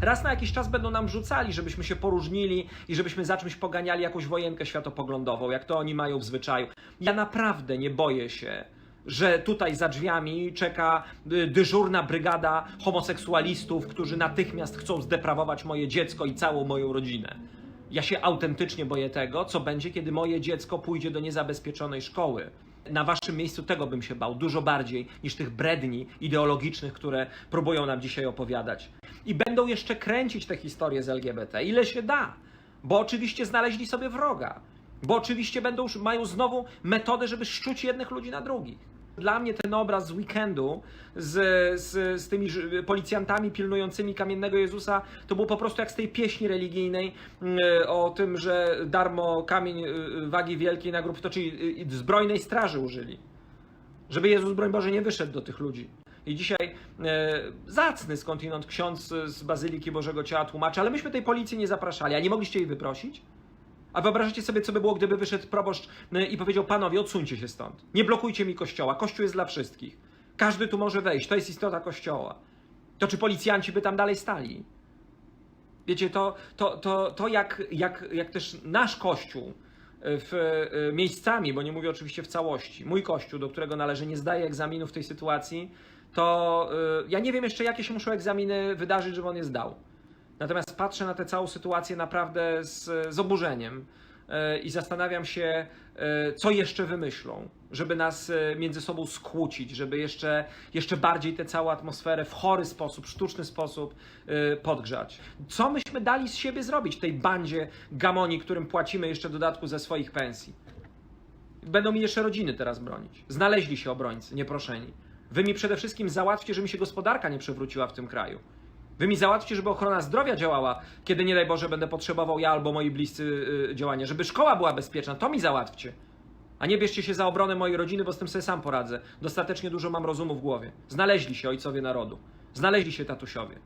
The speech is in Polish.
raz na jakiś czas będą nam rzucali, żebyśmy się poróżnili i żebyśmy za czymś poganiali jakąś wojenkę światopoglądową, jak to oni mają w zwyczaju. Ja naprawdę nie boję się, że tutaj za drzwiami czeka y, dyżurna brygada homoseksualistów, którzy natychmiast chcą zdeprawować moje dziecko i całą moją rodzinę. Ja się autentycznie boję tego, co będzie, kiedy moje dziecko pójdzie do niezabezpieczonej szkoły. Na waszym miejscu tego bym się bał dużo bardziej niż tych bredni ideologicznych, które próbują nam dzisiaj opowiadać. I będą jeszcze kręcić te historie z LGBT, ile się da, bo oczywiście znaleźli sobie wroga, bo oczywiście będą, mają znowu metodę, żeby szczuć jednych ludzi na drugich. Dla mnie ten obraz z weekendu z, z, z tymi policjantami pilnującymi kamiennego Jezusa to było po prostu jak z tej pieśni religijnej mm, o tym, że darmo kamień y, wagi wielkiej na grób toczyli, y, zbrojnej straży użyli. Żeby Jezus, broń Boże, nie wyszedł do tych ludzi. I dzisiaj e, zacny skądinąd ksiądz z Bazyliki Bożego Ciała tłumaczy, ale myśmy tej policji nie zapraszali, a nie mogliście jej wyprosić? A wyobrażacie sobie, co by było, gdyby wyszedł proboszcz y, i powiedział: Panowie, odsuńcie się stąd. Nie blokujcie mi kościoła. Kościół jest dla wszystkich. Każdy tu może wejść. To jest istota kościoła. To czy policjanci by tam dalej stali? Wiecie, to, to, to, to jak, jak, jak też nasz kościół y, w, y, miejscami, bo nie mówię oczywiście w całości, mój kościół, do którego należy, nie zdaje egzaminu w tej sytuacji, to ja nie wiem jeszcze, jakie się muszą egzaminy wydarzyć, żeby on je zdał. Natomiast patrzę na tę całą sytuację naprawdę z, z oburzeniem e, i zastanawiam się, e, co jeszcze wymyślą, żeby nas e, między sobą skłócić, żeby jeszcze, jeszcze bardziej tę całą atmosferę w chory sposób, sztuczny sposób podgrzać. Co myśmy dali z siebie zrobić tej bandzie gamoni, którym płacimy jeszcze dodatku ze swoich pensji? Będą mi jeszcze rodziny teraz bronić. Znaleźli się obrońcy, nieproszeni. Wy mi przede wszystkim załatwcie, żeby mi się gospodarka nie przewróciła w tym kraju. Wy mi załatwcie, żeby ochrona zdrowia działała, kiedy nie daj Boże będę potrzebował ja albo moi bliscy y, działania. Żeby szkoła była bezpieczna, to mi załatwcie. A nie bierzcie się za obronę mojej rodziny, bo z tym sobie sam poradzę. Dostatecznie dużo mam rozumu w głowie. Znaleźli się ojcowie narodu. Znaleźli się tatusiowie.